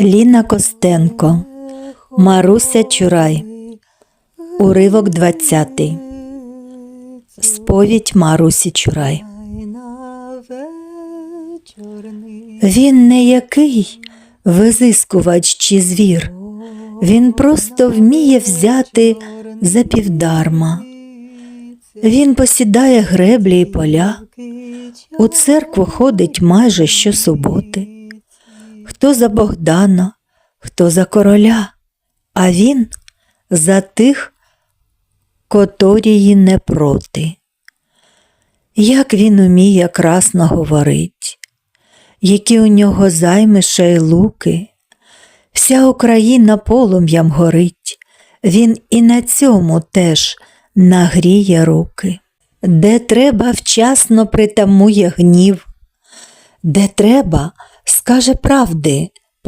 Ліна Костенко, Маруся Чурай, уривок 20. Сповідь Марусі Чурай. Він не який визискувач чи звір, він просто вміє взяти за півдарма. Він посідає греблі і поля, у церкву ходить майже щосуботи. Хто за Богдана, хто за короля, а він за тих, котрії не проти. Як він уміє красно говорить, які у нього займиша й луки, вся Україна полум'ям горить, він і на цьому теж нагріє руки, де треба вчасно притамує гнів, де треба, скаже правди,